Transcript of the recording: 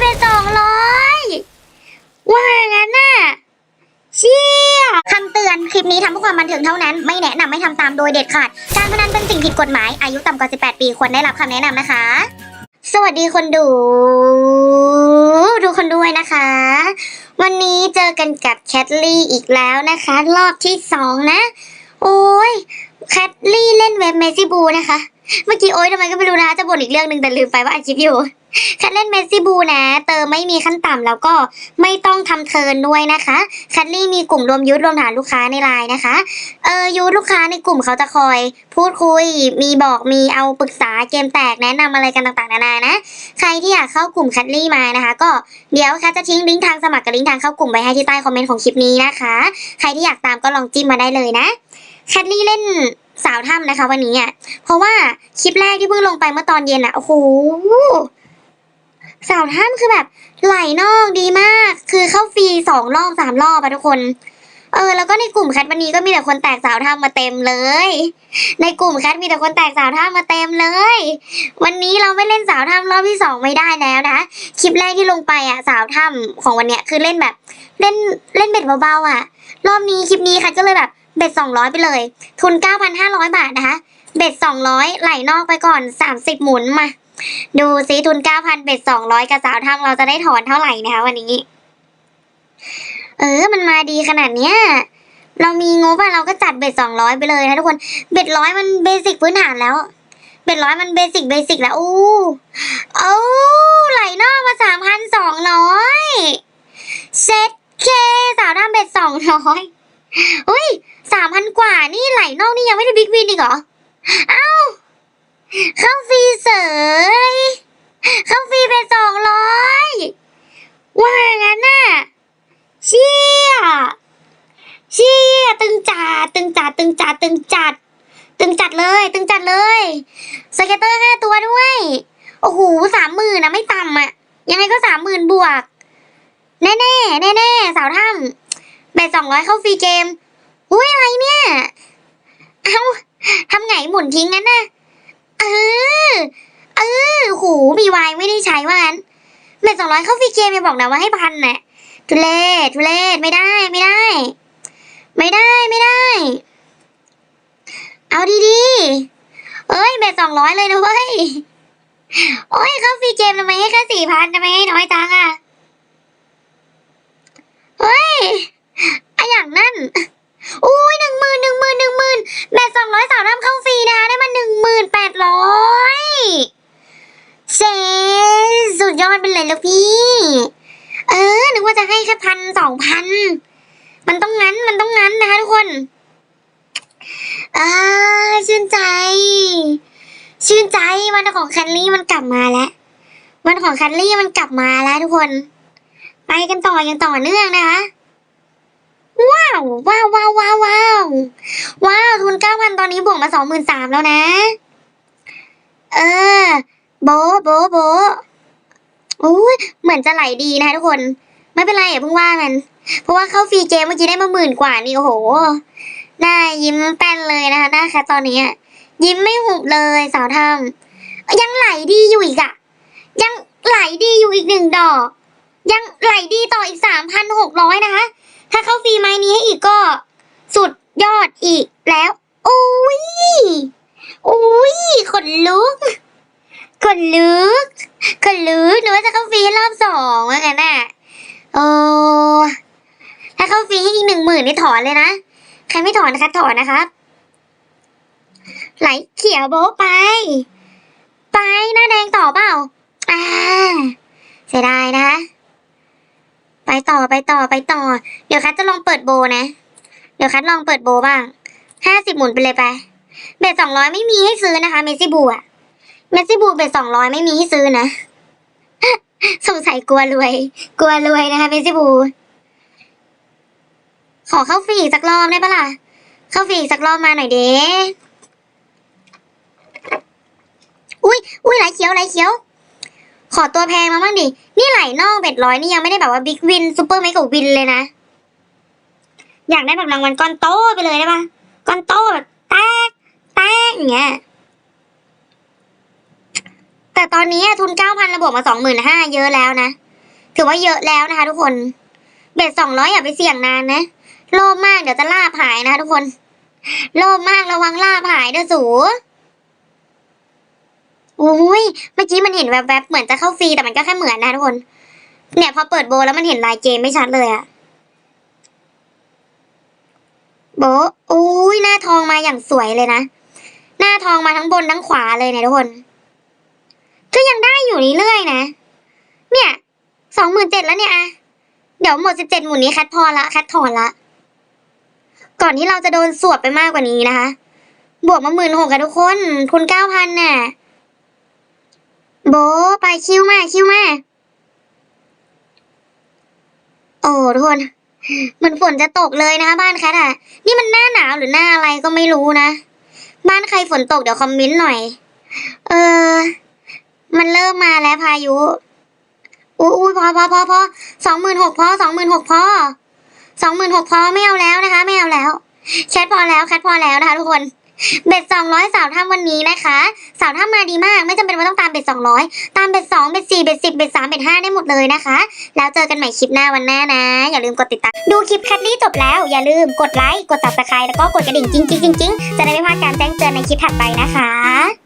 ไปสองร้อยว่างั้นน่ะเชี่ยคำเตือนคลิปนี้ทำเพื่อความบันเทิงเท่านั้น ไม่แนะนำให้ทำตามโดยเด็ดขาด การพนันเป็นสิ่งผิดกฎหมาย อายุต่ำกว่า 18 ปีควรได้รับคำแนะนำนะคะ สวัสดีคนดู ดูคนด้วยนะคะ วันนี้เจอกันกับแคทลี่อีกแล้วนะคะ รอบที่สองนะ โอ้ย แคทลี่เล่นเว็บเมซิบูนะคะ เมื่อกี้โอ๊ยทำไมก็ไม่รู้นะจะบ่นอีกเรื่องหนึ่งแต่ลืมไปว่าอัดคลิปอยู่แคทเล่นเมซี่บูนะ เติมไม่มีขั้นต่ำแล้วก็ไม่ต้องทำเทิร์นด้วยนะคะแคทลี่มีกลุ่มรวมยุทธรวมฐานลูกค้าในไลน์นะคะ เออยุทธลูกค้าในกลุ่มเขาจะคอย พูดคุย มีบอกมีเอาปรึกษาเกมแตกแนะนำอะไรกันต่างๆนานานะ ใครที่อยากเข้ากลุ่มแคทลี่มานะคะ ก็เดี๋ยวแคทจะทิ้งลิงก์ทางสมัครกับลิงก์ทางเข้ากลุ่มไว้ให้ที่ใต้คอมเมนต์ของคลิปนี้นะคะ ใครที่อยากตามก็ลองจิ้มมาได้เลยนะ แคทลี่เล่นสาวถ้ำนะคะ วันนี้อะ เพราะว่าคลิปแรกที่เพิ่งลงไปเมื่อตอนเย็นอะ โอ้โห สาวถ้ำคือแบบ ไหลนอกดีมาก คือเข้าฟรีสองรอบสามรอบอะทุกคน เออ แล้วก็ในกลุ่มแคทวันนี้ก็มีแต่คนแตกสาวถ้ำมาเต็มเลย ในกลุ่มแคทมีแต่คนแตกสาวถ้ำมาเต็มเลย วันนี้เราไม่เล่นสาวถ้ำรอบที่สองไม่ได้แล้วนะ คลิปแรกที่ลงไปอะ สาวถ้ำของวันเนี้ยคือเล่นแบบ เล่นเล่นเบ็ดเบาๆอะ รอบนี้คลิปนี้แคทก็เลยแบบ เบ็ดสองร้อยไปเลย ทุนเก้าพันห้าร้อยบาทนะคะ เบ็ดสองร้อยไหลนอกไปก่อนสามสิบหมุนมา ดูซิทุนเก้าพันเบ็ดสองร้อยกับสาวทำเราจะได้ถอนเท่าไหร่นะคะวันนี้ เออ มันมาดีขนาดเนี้ยเรามีงบอะเราก็จัดเบ็ดสองร้อยไปเลยนะทุกคน เบ็ดร้อยมันเบสิกพื้นฐานแล้ว เบ็ดร้อยมันเบสิกเบสิกแล้วอู้โอ้ไหลนอกมาสามพันสองร้อยเซ็ตเคสาวทำเบ็ดสองร้อย อุ้ยสามพันกว่านี่ไหลนอกนี่ยังไม่ได้บิ๊กวินอีกเหรอ เอ้า เข้าฟรีเสยเข้าฟรีไปสองร้อยว่างั้นน่ะ เชี่ย เชี่ย ตึงจัดตึงจัดตึงจัดตึงจัด ตึงจัดเลย ตึงจัดเลยสเก็ตเตอร์ห้าตัวด้วย โอ้โหสามหมื่นนะไม่ต่ำอะยังไงก็สามหมื่นบวก แน่แน่แน่แน่สาวถ้ำ แบตสองร้อยเข้าฟรีเกม อุ้ยอะไรเนี่ย เอาทำไงหมุนทิ้งงั้นน่ะ เออ เออโหมีวายไม่ได้ใช้ว่างั้นเบ็ดสองร้อยเข้าฟรีเกมอย่าบอกนะว่าให้พันน่ะทุเลศทุเลศไม่ได้ไม่ได้ ไม่ได้ไม่ได้ เอาดีๆเอ้ยเบ็ดสองร้อยเลยนะเว้ย โอ้ยเข้าฟรีเกมทำไมให้แค่สี่พันทำไมให้น้อยจังอะเฮ้ยอะอย่างนั่น อุ้ยหนึ่งหมื่นหนึ่งหมื่นหนึ่งหมื่นแบตสองร้อยสาวน้ำเข้าฟรีนะคะได้มาหนึ่งหมื่นแปดร้อยเซสุดยอดไปเลยลูกพี่ เออ นึ จะให้แค่พันสองพันมันต้องงั้นมันต้องงั้นนะคะทุกคนอ่าชื่นใจ ชื่นใจวันของแคนลี่มันกลับมาแล้ววันของแคนลี่มันกลับมาแล้วทุกคน ไปกันต่ออย่างต่อเนื่องนะคะว้าวว้าวว้าวว้าวว้าวว้าวทุนเก้าพันตอนนี้บวกมาสองหมื่นสามแล้วนะ เออ โบโบโบอุ้ยเหมือนจะไหลดีนะคะทุกคน ไม่เป็นไรอย่าเพิ่งว่ามัน เพราะว่าเข้าฟรีเกมเมื่อกี้ได้มาหมื่นกว่านี่โอ้โหหน้ายิ้มแป้นเลยนะคะหน้าแคทตอนนี้ยิ้มไม่หุบเลยสาวทำยังไหลดีอยู่อีกอะยังไหลดีอยู่อีกหนึ่งดอก ยังไหลดีต่ออีกสามพันหกร้อยนะคะ ถ้าเข้าฟรีไม้นี้ให้อีกก็ สุดยอดอีกแล้วอุ้ยอุ้ยขนลุกขนลุกขนลุกหนูว่าจะเข้าฟรีรอบสองว่างั้นน่ะ โอ้ถ้าเข้าฟรีให้อีกหนึ่งหมื่นนี่ถอนเลยนะ ใครไม่ถอนนะคะถอนนะครับ ไหลเขียวโบไป ไปหน้าแดงต่อเปล่า อ่า เสียดายนะคะไปต่อไปต่อไปต่อ เดี๋ยวคัทจะลองเปิดโบนะ เดี๋ยวคัทลองเปิดโบบ้างห้าสิบหมุนไปเลยไป เบ็ดสองร้อยไม่มีให้ซื้อนะคะ เมซี่บูอะเมซี่บูเบ็ดสองร้อยไม่มีให้ซื้อนะ สงสัยกลัวรวย กลัวรวยนะคะเมสซี่บู ขอเข้าฟรีอีกสักรอบได้ปะล่ะ เข้าฟรีอีกสักรอบมาหน่อยเด้อุ้ยอุ้ยไหลเขียวไหลเขียว ขอตัวแพงมาบ้างดิ นี่ไหลนอกเบ็ดร้อยนี่ยังไม่ได้แบบว่าบิ๊กวินซูเปอร์เมกะวินเลยนะ อยากได้แบบรางวัลก้อนโตไปเลยได้ปะก้อนโตแบบแตกแตกอย่างเงี้ย แต่ตอนนี้ทุนเก้าพันระบวกมาสองหมื่นห้าเยอะแล้วนะ ถือว่าเยอะแล้วนะคะ ทุกคน เบ็ดสองร้อยอย่าไปเสี่ยงนานนะ โลภมากเดี๋ยวจะล่าบหายนะคะทุกคน โลภมากระวังล่าบหายเด้อสูอุ้ย เมื่อกี้มันเห็นแวบๆ เหมือนจะเข้าฟรีแต่มันก็แค่เหมือนนะทุกคน เนี่ยพอเปิดโบแล้วมันเห็นลายเกมไม่ชัดเลยอะโบอุ้ยหน้าทองมาอย่างสวยเลยนะ หน้าทองมาทั้งบนทั้งขวาเลยเนี่ยทุกคน ก็ยังได้อยู่เรื่อยๆนะ เนี่ยสองหมื่นเจ็ดแล้วเนี่ยอะเดี๋ยวหมดสิบเจ็ดหมุนนี้แคทพอละแคทถอนละ ก่อนที่เราจะโดนสวบไปมากกว่านี้นะคะ บวกมาหมื่นหกกันทุกคนทุนเก้าพันน่ะ โบไปคิวมาคิวมาโอ้ทุกคนเหมือนฝนจะตกเลยนะคะบ้านแคทอะ นี่มันหน้าหนาวหรือหน้าอะไรก็ไม่รู้นะ บ้านใครฝนตกเดี๋ยวคอมเมนต์หน่อย เออ มันเริ่มมาแล้วพายุอุ้ยอุ้พอพอพอพอสองหมื่นหกพอสองหมื่นหกพอสองหมื่นหกพอไม่เอาแล้วนะคะ ไม่เอาแล้วแคทพอแล้วแคทพอแล้วนะคะทุกคนเบ็ดสองร้อยสาวถ้ำวันนี้นะคะสาวถ้ำมาดีมาก ไม่จำเป็นว่าต้องตามเบ็ดสองร้อยตามเบ็ดสองเบ็ดสี่เบ็ดสิบเบ็ดสามเบ็ดห้าได้หมดเลยนะคะ แล้วเจอกันใหม่คลิปหน้าวันหน้านะ อย่าลืมกดติดตามดูคลิปแคทลี่จบแล้ว อย่าลืมกดไลค์กด subscribe แล้วก็กดกระดิ่งจริงๆๆๆจะได้ไม่พลาดการแจ้งเตือนในคลิปถัดไปนะคะ